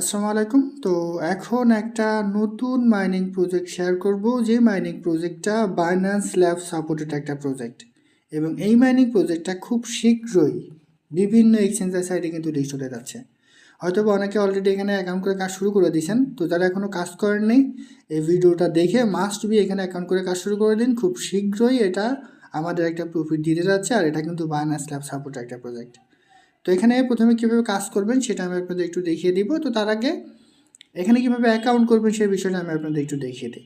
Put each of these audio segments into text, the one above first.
আসসালামু আলাইকুম। তো এখন একটা নতুন মাইনিং প্রজেক্ট শেয়ার করব, যে মাইনিং প্রজেক্টটা বাইন্যান্স ল্যাব সাপোর্টেড একটা প্রজেক্ট এবং এই মাইনিং প্রজেক্টটা খুব শীঘ্রই বিভিন্ন এক্সচেঞ্জের সাইডে কিন্তু লিস্ট হতে যাচ্ছে। হয়তো বা অনেকে অলরেডি এখানে অ্যাকাউন্ট করে কাজ শুরু করে দিয়েছেন, তো যারা এখনও কাজ করেননি এই ভিডিওটা দেখে মাস্ট বি এখানে অ্যাকাউন্ট করে কাজ শুরু করে দিন। খুব শীঘ্রই এটা আমাদের একটা প্রফিট দিতে যাচ্ছে, আর এটা কিন্তু বাইন্যান্স ল্যাব সাপোর্টেড একটা প্রজেক্ট তো এখানে প্রথমে কীভাবে কাজ করবেন সেটা আমি আপনাদের একটু দেখিয়ে দিব। তো তার আগে এখানে কীভাবে অ্যাকাউন্ট করবেন সেই বিষয়টা আমি আপনাদের একটু দেখিয়ে দিই।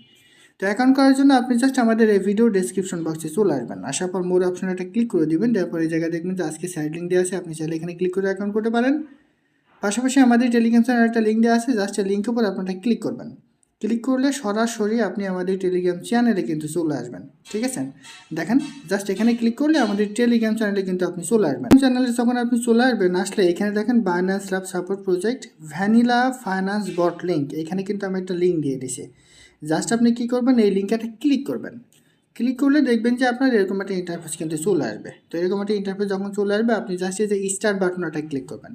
তো অ্যাকাউন্ট করার জন্য আপনি জাস্ট আমাদের এই ভিডিও ডেসক্রিপশন বক্সে চলে আসবেন। আসার পর মোর অপশন একটা ক্লিক করে দিবেন তারপর এই জায়গায় দেখবেন যে আজকে সাইড লিঙ্ক দেওয়া আছে, আপনি চাইলে এখানে ক্লিক করে অ্যাকাউন্ট করতে পারেন। পাশাপাশি আমাদের টেলিগ্রাম চ্যানেল একটা লিঙ্ক দেওয়া আছে জাস্ট এই লিঙ্কের উপর আপনারা ক্লিক করবেন। ক্লিক করলে সরাসরি আপনি আমাদের টেলিগ্রাম চ্যানেলে কিন্তু চলে আসবেন। ঠিক আছে? দেখেন জাস্ট এখানে ক্লিক করলে আমাদের টেলিগ্রাম চ্যানেলে কিন্তু আপনি চলে আসবেন। চ্যানেলে যখন আপনি চলে আসবেন, আসলে এখানে দেখেন Binance lab support project vanilla finance bot link এখানে কিন্তু আমি একটা লিঙ্ক দিয়ে দিছি জাস্ট আপনি কী করবেন, এই লিঙ্কে একটা ক্লিক করবেন। ক্লিক করলে দেখবেন যে আপনার এরকম একটা ইন্টারফেস কিন্তু চলে আসবে। তো এরকম একটা ইন্টারফেস যখন চলে আসবে, আপনি জাস্ট এই যে স্টার্ট বাটনটা ক্লিক করবেন।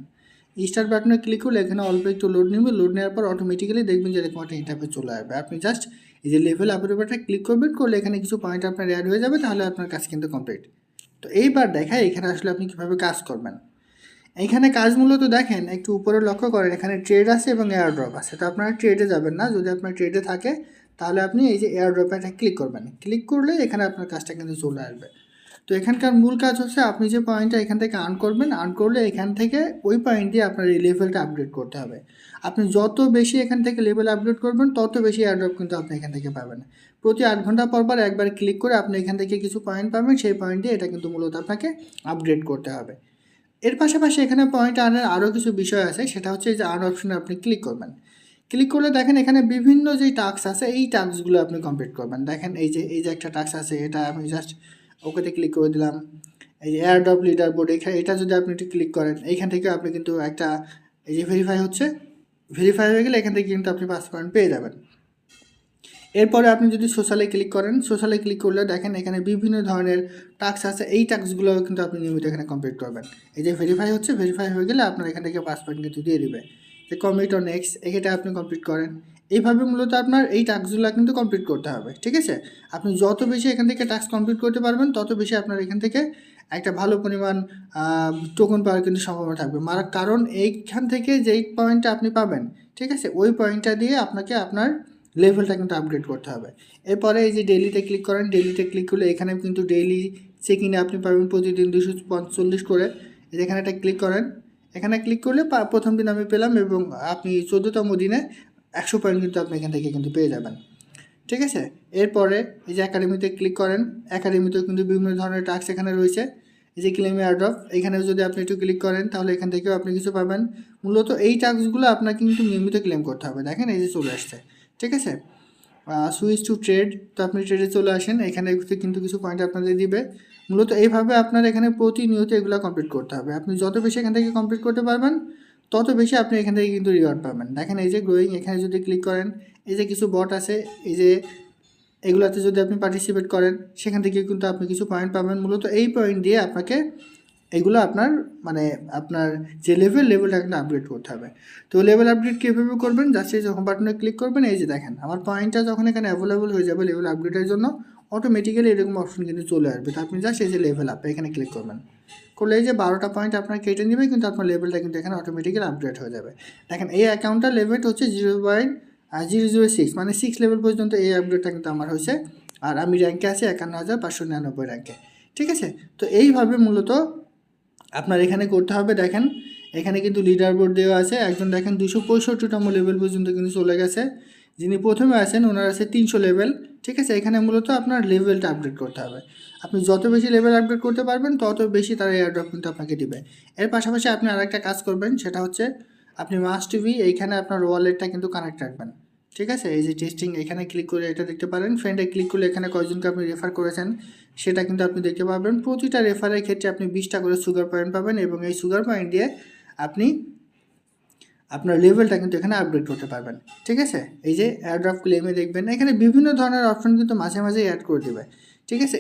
স্টার্ট বাটনে ক্লিক করলে এখানে অল্প একটু লোড নেবে। লোড নেওয়ার পর অটোমেটিক্যালি দেখবেন যে এরকম একটা ইন্টারফেস চলে আসবে। আপনি জাস্ট এই যে লেভেল আপের উপরটা ক্লিক করবেন, করলে এখানে কিছু পয়েন্ট আপনার অ্যাড হয়ে যাবে, তাহলে আপনার কাজ কিন্তু কমপ্লিট তো এইবার দেখায় এখানে আসলে আপনি কীভাবে কাজ করবেন। এখানে কাজ মূলত দেখেন, একটু উপরে লক্ষ্য করেন, এখানে ট্রেড আছে এবং এয়ার ড্রপ আছে। তো আপনারা ট্রেডে যাবেন না। যদি আপনার ট্রেডে থাকে, তাহলে আপনি এই যে এয়ার ড্রপে একটা ক্লিক করবেন। ক্লিক করলে এখানে আপনার কাজটা কিন্তু চলে আসবে। তো এখানকার মূল কাজ হচ্ছে আপনি যে পয়েন্টটা এখান থেকে আর্ন করবেন আর্ন করলে এখান থেকে ওই পয়েন্ট দিয়ে আপনার এই লেভেলটা আপডেট করতে হবে। আপনি যত বেশি এখান থেকে লেভেল আপডেট করবেন, তত বেশি এয়ারড্রপ কিন্তু আপনি এখান থেকে পাবেন। প্রতি আট ঘণ্টা পর পর একবার ক্লিক করে আপনি এখান থেকে কিছু পয়েন্ট পাবেন, সেই পয়েন্ট দিয়ে এটা কিন্তু মূলত আপনাকে আপগ্রেড করতে হবে। এর পাশাপাশি এখানে পয়েন্ট আনার আরও কিছু বিষয় আছে, সেটা হচ্ছে যে আর্ন অপশনে আপনি ক্লিক করবেন। ক্লিক করলে দেখেন এখানে বিভিন্ন যেই টাস্ক আছে, এই টাস্কগুলো আপনি কমপ্লিট করবেন। দেখেন এই যে এই যে একটা টাস্ক আছে, এটা আমি জাস্ট ওকেতে ক্লিক করে দিলাম। এই যে এয়ারড্রপ লিডার বোর্ড এখানে এটা যদি আপনি একটু ক্লিক করেন, এইখান থেকে আপনি কিন্তু একটা, এই যে ভেরিফাই হচ্ছে ভেরিফাই হয়ে গেলে এখান থেকে কিন্তু আপনি পাঁচ পয়েন্ট পেয়ে যাবেন। এরপরে আপনি যদি সোশ্যালে ক্লিক করেন সোশ্যালে ক্লিক করলে দেখেন এখানে বিভিন্ন ধরনের টাস্ক আছে, এই টাস্কগুলো কিন্তু আপনি নিয়মিত এখানে কমপ্লিট করবেন। এই যে ভেরিফাই হচ্ছে ভেরিফাই হয়ে গেলে আপনার এখান থেকে পাঁচ পয়েন্ট কিন্তু দিয়ে দিবে। যে কমিট অন নেক্সট এটা আপনি কমপ্লিট করেন। এইভাবে মূলত আপনার এই টাস্কগুলো কিন্তু কমপ্লিট করতে হবে, ঠিক আছে? আপনি যত বেশি এখান থেকে টাস্ক কমপ্লিট করতে পারবেন, তত বেশি আপনার এখান থেকে একটা ভালো পরিমাণ টোকন পাওয়ার কিন্তু সম্ভাবনা থাকবে। মার কারণ এইখান থেকে যেই পয়েন্টটা আপনি পাবেন, ঠিক আছে? ওই পয়েন্টটা দিয়ে আপনাকে আপনার লেভেলটা কিন্তু আপগ্রেড করতে হবে। এরপরে এই যে ডেলিতে ক্লিক করেন ডেলিতে ক্লিক করলে এখানে কিন্তু ডেইলি চেকিংয়ে আপনি পাবেন প্রতিদিন দুশো পঞ্চল্লিশ করে। এখানে একটা ক্লিক করেন, এখানে ক্লিক করলে প্রথম দিন আমি পেলাম এবং আপনি চোদ্দোতম দিনে একশো পয়েন্ট কিন্তু আপনি এখান থেকে কিন্তু পেয়ে যাবেন। ঠিক আছে? এরপরে এই যে একাডেমিতে ক্লিক করেন একাডেমিতেও কিন্তু বিভিন্ন ধরনের টাস্ক এখানে রয়েছে। এই যে ক্লেম অফ এখানেও যদি আপনি একটু ক্লিক করেন, তাহলে এখান থেকেও আপনি কিছু পাবেন। মূলত এই টাস্কগুলো আপনাকে কিন্তু নিয়মিত ক্লেম করতে হবে। দেখেন এই যে চলে আসছে। ঠিক আছে? সুইচ টু ট্রেড তো আপনি ট্রেডে চলে আসেন। এখানে কিন্তু কিছু পয়েন্ট আপনাদের দিবে। মূলত এইভাবে আপনার এখানে প্রতিনিয়ত এগুলো কমপ্লিট করতে হবে। আপনি যত বেশি এখান থেকে কমপ্লিট করতে পারবেন তত বেশি আপনি এখান থেকে কিন্তু রিওয়ার্ড পাবেন। দেখেন এই যে গ্রোয়িং এখানে যদি ক্লিক করেন, এই যে কিছু বট আছে, এই যে এগুলোতে যদি আপনি পার্টিসিপেট করেন, সেখান থেকে কিন্তু আপনি কিছু পয়েন্ট পাবেন। মূলত এই পয়েন্ট দিয়ে আপনাকে এগুলো আপনার মানে আপনার যে লেভেল লেভেলটা কিন্তু আপডেট করতে হবে। তো লেভেল আপডেট কীভাবে করবেন? জাস্ট এই যখন বাটনে ক্লিক করবেন, এই যে দেখেন, আমার পয়েন্টটা যখন এখানে অ্যাভেলেবল হয়ে যাবে লেভেল আপডেটের জন্য অটোমেটিক্যালি এরকম অপশন কিন্তু চলে আসবে। তো আপনি জাস্ট এই যে লেভেল আপ এখানে ক্লিক করবেন। করলে যে বারোটা পয়েন্ট আপনার কেটে নেবে, কিন্তু আপনার লেভেলটা কিন্তু এখানে অটোমেটিক্যালি আপডেট হয়ে যাবে। দেখেন, এই অ্যাকাউন্টটা লেভেল হচ্ছে zero point zero zero six মানে সিক্স লেভেল পর্যন্ত এই আপডেটটা কিন্তু আমার হয়েছে। আর আমি র্যাঙ্কে আছি একান্ন হাজার পাঁচশো নিরানব্বই র্যাঙ্কে ঠিক আছে? তো এইভাবে মূলত আপনার এখানে করতে হবে। দেখেন, এখানে কিন্তু লিডার বোর্ড দেওয়া আছে। একজন দেখেন দুশো পঁয়ষট্টিতম লেভেল পর্যন্ত কিন্তু চলে গেছে। যিনি প্রথমে আছেন, ওনার আছে তিনশো লেভেল ঠিক আছে? এখানে মূলত আপনার লেভেলটা আপডেট করতে হবে। আপনি যত বেশি লেভেল আপডেট করতে পারবেন, তত বেশি তারা এয়ারড্রপ কিন্তু আপনাকে দেবে। এর পাশাপাশি আপনি আরেকটা কাজ করবেন, সেটা হচ্ছে আপনি মাস টিভি এইখানে আপনার ওয়ালেটটা কিন্তু কানেক্ট রাখবেন। ঠিক আছে? এই যে টেস্টিং এখানে ক্লিক করে এটা দেখতে পারেন। ফ্রেন্ডে ক্লিক করলে এখানে কয়জনকে আপনি রেফার করেছেন, সেটা কিন্তু আপনি দেখতে পাবেন প্রতিটা রেফারের ক্ষেত্রে আপনি বিশটা করে সুগার পয়েন্ট পাবেন এবং এই সুগার পয়েন্ট দিয়ে আপনি আপনার লেভেলটা কিন্তু এখানে আপডেট করতে পারবেন। ঠিক আছে? এই যে অ্যাড্রপ ক্লেমে দেখবেন, এখানে বিভিন্ন ধরনের অপশন কিন্তু মাঝে মাঝে অ্যাড করে দেবে। ঠিক আছে?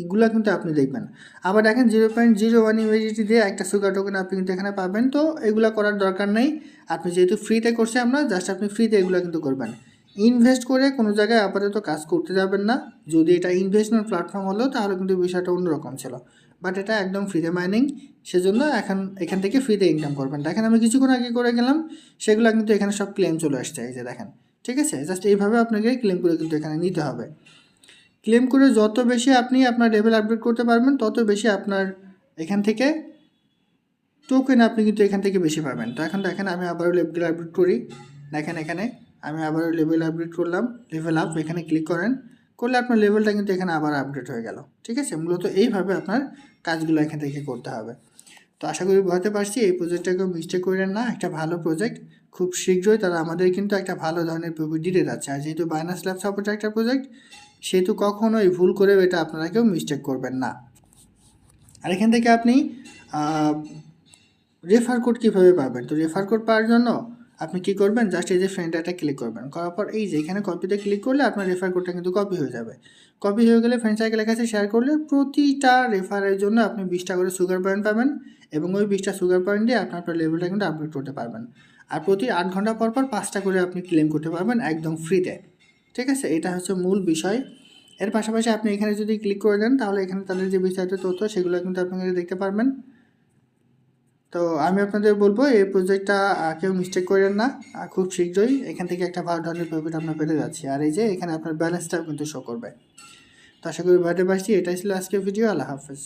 এইগুলো কিন্তু আপনি দেখবেন। আবার দেখেন zero point zero one USDT দিয়ে একটা সুগার টোকেন আপনি কিন্তু এখানে পাবেন। তো এগুলো করার দরকার নেই। আপনি যেহেতু ফ্রিতে করছে আমরা জাস্ট আপনি ফ্রিতে এগুলো কিন্তু করবেন। ইনভেস্ট করে কোনো জায়গায় আপাতত কাজ করতে যাবেন না। যদি এটা ইনভেস্টমেন্ট প্ল্যাটফর্ম হলো, তাহলে কিন্তু বিষয়টা অন্যরকম ছিল। বাট এটা একদম ফ্রিতে মাইনিং সেজন্য এখন এখান থেকে ফ্রিতে ইনকাম করবেন। দেখেন আমি কিছুক্ষণ আগে করে গেলাম, সেগুলো কিন্তু এখানে সব ক্লেম চলে আসছে। এই যে দেখেন, ঠিক আছে? জাস্ট এইভাবে আপনাকে ক্লেম করে কিন্তু এখানে নিতে হবে। ক্লেম করে যত বেশি আপনি আপনার লেভেল আপডেট করতে পারবেন, তত বেশি আপনার এখান থেকে টোকেন আপনি কিন্তু এখান থেকে বেশি পাবেন। তো এখন দেখেন আমি আবারও লেভেল আপডেট করি। দেখেন এখানে আমি আবারও লেভেল আপডেট করলাম লেভেল আপ এখানে ক্লিক করেন। করলে আপনার লেভেলটা কিন্তু এখানে আবার আপডেট হয়ে গেল। ঠিক আছে? মূলত এইভাবে আপনার কাজগুলো এখান থেকে করতে হবে। তো আশা করি বুঝতে পারছি, এই প্রজেক্টটাকেও মিস্টেক করেন না। একটা ভালো প্রজেক্ট খুব শীঘ্রই তারা আমাদের কিন্তু একটা ভালো ধরনের প্রফিট দিতে যাচ্ছে। আর যেহেতু বাইনাস ল্যাব সাপোর্টের একটা প্রজেক্ট সেহেতু কখনোই ভুল করে এটা আপনারা কেউ মিস্টেক করবেন না। আর এখান থেকে আপনি রেফার কোড কীভাবে পাবেন? তো রেফার কোড পাওয়ার জন্য আপনি কি করবেন? জাস্ট এই যে ফ্রেন্ড একটা ক্লিক করবেন। করার পর এই যে এখানে কপিতে ক্লিক করলে আপনার রেফার কোডটা কিন্তু কপি হয়ে যাবে। কপি হয়ে গেলে ফ্রেন্ড সার্কেলের কাছে শেয়ার করলে প্রতিটা রেফারের জন্য আপনি বিশটা করে সুগার পয়েন্ট পাবেন এবং ওই বিশটা সুগার পয়েন্ট দিয়ে আপনি আপনার লেভেলটা কিন্তু আপডেট করতে পারবেন। আর প্রতি আট ঘণ্টা পর পর পাঁচটা করে আপনি ক্লেম করতে পারবেন একদম ফ্রিতে ঠিক আছে? এটা হচ্ছে মূল বিষয়। এর পাশাপাশি আপনি এখানে যদি ক্লিক করে দেন, তাহলে এখানে তাদের যে বিস্তারিত তথ্য, সেগুলো কিন্তু আপনি দেখতে পারবেন। তো আমি আপনাদের বলব, এই প্রজেক্টটা কেউ মিস্টেক করেন না। খুব শীঘ্রই এখান থেকে একটা ভালো ধরনের প্রফিট আপনার পেতে যাচ্ছে। আর এই যে, এখানে আপনার ব্যালেন্সটাও কিন্তু শো করবে। তো আশা করি ভাইতে পারছি। এটাই ছিল আজকের ভিডিও আল্লাহ হাফেজ।